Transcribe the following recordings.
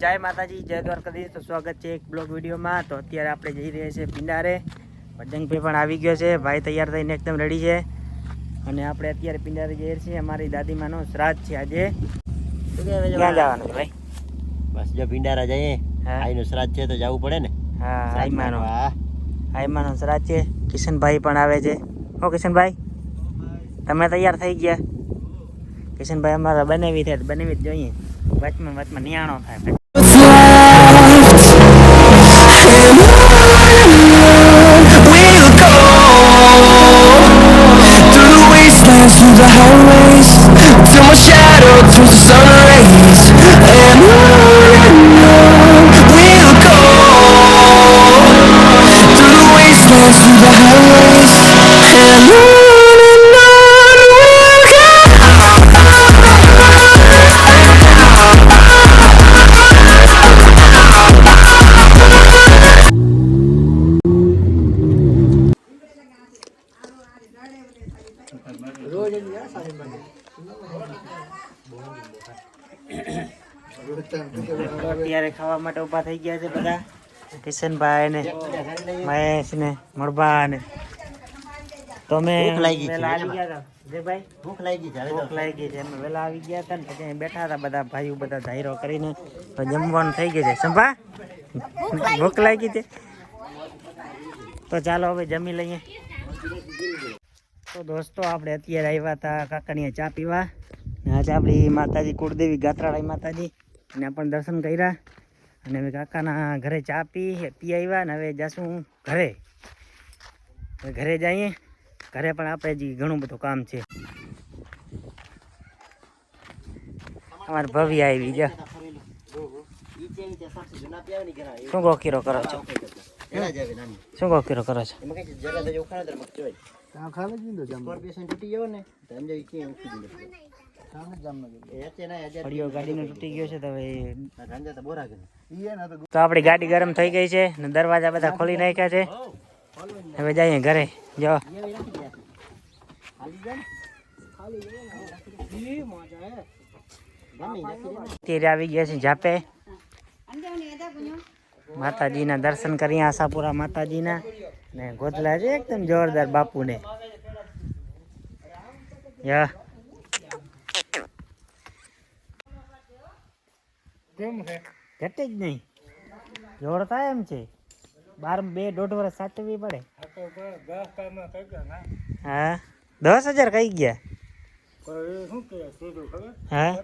જય માતાજી જય દ્વારકાધીશ. તો સ્વાગત છે એક બ્લોગ વિડીયોમાં. તો અત્યારે આપણે જઈ રહ્યા છીએ પિંડારે ભજંગભાઈ પણ આવી ગયો છે. ભાઈ તૈયાર થઈને એકદમ રેડી છે. અને આપણે અત્યારે પિંડારે જઈએ છીએ. અમારી દાદીમાનો શ્રાદ્ધ છે આજે. ક્યાં જવાનું છે ભાઈ? બસ જો ભીંડારા જઈએ. હા. આઈનું શ્રાદ્ધ છે તો જવું પડે ને? હા આઈમાનો. માનવા. આઈમાનો શ્રાદ્ધ છે. કિશનભાઈ પણ આવે છે. હો કિશનભાઈ. તમે તૈયાર થઈ ગયા? કિશનભાઈ અમારા બનાવી થાય બનાવી જ જોઈએ. વચમાં વચમાં નિયાણો થાય. અત્યારે ખાવા માટે ઊભા થઈ ગયા છે બધા. કિશનભાઈ ને મહેશ ને મળબા ને તો અમે લાગી આવી વેલા. ગયા હતા? જયભાઈ ભૂખ લાગી છે ભૂખ લાગી ગઈ છે અમે વહેલા આવી ગયા હતા ને પછી બેઠા હતા બધા ભાઈઓ બધા ધાયરો કરીને. તો જમવાનું થઈ ગયું છે. સંભા ભૂખ લાગી છે. તો ચાલો હવે જમી લઈએ. તો દોસ્તો આપણે અત્યારે આવ્યા હતા કાકાણીએ ચા પીવા. આજે આપણી માતાજી કુળદેવી ગાત્રાળાઈ માતાજી. એને પણ દર્શન કર્યા. અને અમે કાકાના ઘરે ચા પી પી આવ્યા ને હવે જશું ઘરે. ઘરે જઈએ. ઘરે પણ આપણે જ ઘણું બધું કામ છે. અમારે ભવ્ય આવી ગયા. ની શું ગોકીરો કરો છો. શું ગોકીરો કરો છો? એમાં જરા તો ઉખાડો તો ને તો એમ જો ને, ફળિયો ગાડીનો તૂટી ગયો છે તો તો બોરા કરે. તો આપણી ગાડી ગરમ થઈ ગઈ છે ને દરવાજા બધા ખોલી નાખ્યા છે. હવે જઈએ ઘરે. જો. તેરે આવી ગયા છે જાપે. માતાજીના દર્શન કરીએ આશાપુરા માતાજીના. ને ગોતલા છે એકદમ જોરદાર બાપુને. યા. ઘટે જ નહીં. જોડતા એમ છે. બાર બે દોઢ વર્ષ સાચવવી પડે. હા દસ હજાર કઈ ગયા? હા.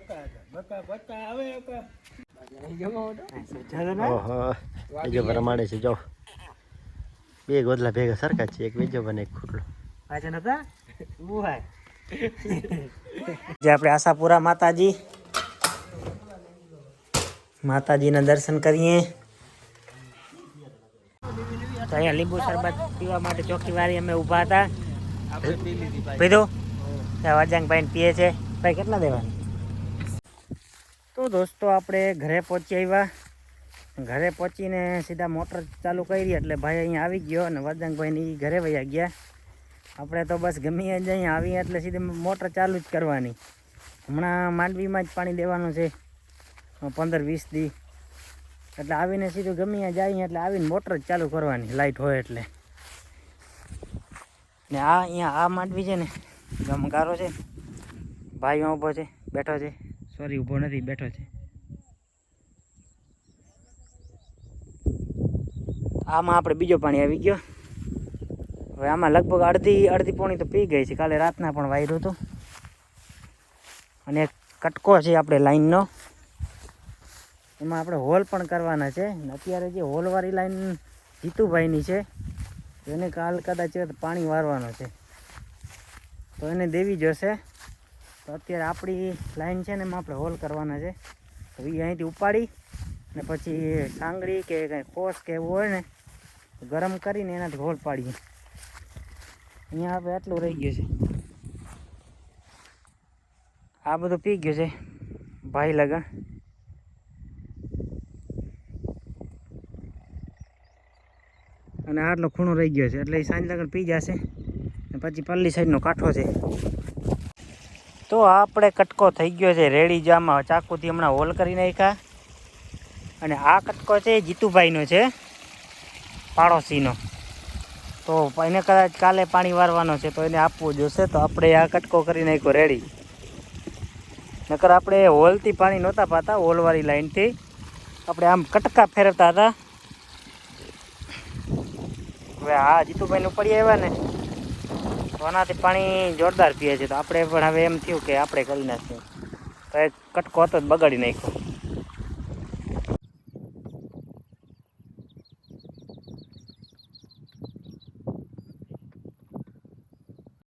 પ્રમાણે છે જો. બે ગોદલા ભેગા સરખા છે. એક બીજો બને એક ખુલ્લો. જે આપણે આશાપુરા માતાજી માતાજીના દર્શન કરીએ. તો અહીંયા લીંબુ શરબત પીવા માટે ચોકી વાળી અમે ઊભા હતા. પીધું? વાજાંગભાઈ પીએ છે. ભાઈ, કેટલા દેવાના? તો દોસ્તો, આપણે ઘરે પહોંચી આવ્યા. ઘરે પહોંચીને સીધા મોટર ચાલુ કરી, એટલે ભાઈ અહીંયા આવી ગયો અને વરદાંગભાઈની ઘરે વયા ગયા. આપણે તો બસ ગમીએ જ અહીંયા આવીએ, એટલે સીધી મોટર ચાલુ જ કરવાની. હમણાં માંડવીમાં જ પાણી દેવાનું છે. પંદર વીસ દી. એટલે આવીને સીધું ગમીએ જાય એટલે આવીને મોટર જ ચાલુ કરવાની લાઇટ હોય એટલે. ને આ અહીંયા આ માંડવી છે ને ગમકારો છે ભાઈ ઊભો છે, બેઠો છે. સોરી ઊભો નથી, બેઠો છે. આમાં આપણે બીજો પાણી આવી ગયો. હવે આમાં લગભગ અડધી અડધી પોણી તો પી ગઈ છે. કાલે રાતના પણ વાયરું હતું. અને કટકો છે આપણે લાઈનનો. એમાં આપણે હોલ પણ કરવાના છે. અત્યારે જે હોલવાળી લાઈન જીતુભાઈની છે, એને કાલ કદાચ પાણી વારવાનો છે. તો એને દેવી જશે. તો અત્યારે આપણી લાઈન છે ને એમાં આપણે હોલ કરવાના છે. તો એ અહીંથી ઉપાડી ને પછી સાંગળી કે કંઈ કોસ કે એવું હોય ને ગરમ કરીને એનાથી હોલ પાડીએ. અહીંયા આપણે આટલું રહી ગયું છે. આ બધું પી ગયું છે ભાઈ લગન. અને આટલો ખૂણો રહી ગયો છે. એટલે એ સાંજ લગન પી જશે. ને પછી પલ્લી સાઈડનો કાંઠો છે. તો આપણે કટકો થઈ ગયો છે રેડી જામાં ચાકુથી હમણાં હોલ કરી નાખ્યા. અને આ કટકો છે જીતુભાઈનો છે. પાડોશીનો. તો એને કદાચ કાલે પાણી વારવાનો છે, તો એને આપવું જોશે. તો આપણે આ કટકો કરી નાખ્યો રેડી. નકર આપણે હોલથી પાણી નહોતા પાતા હોલવાળી લાઈનથી. આપણે આમ કટકા ફેરવતા હતા. હવે આ જીતુભાઈને પડી આવ્યા ને, તો આનાથી પાણી જોરદાર પીએ છે. તો આપણે પણ હવે એમ થયું કે આપણે કરી નાખીએ. તો એક કટકો હતો બગાડી નાખ્યો.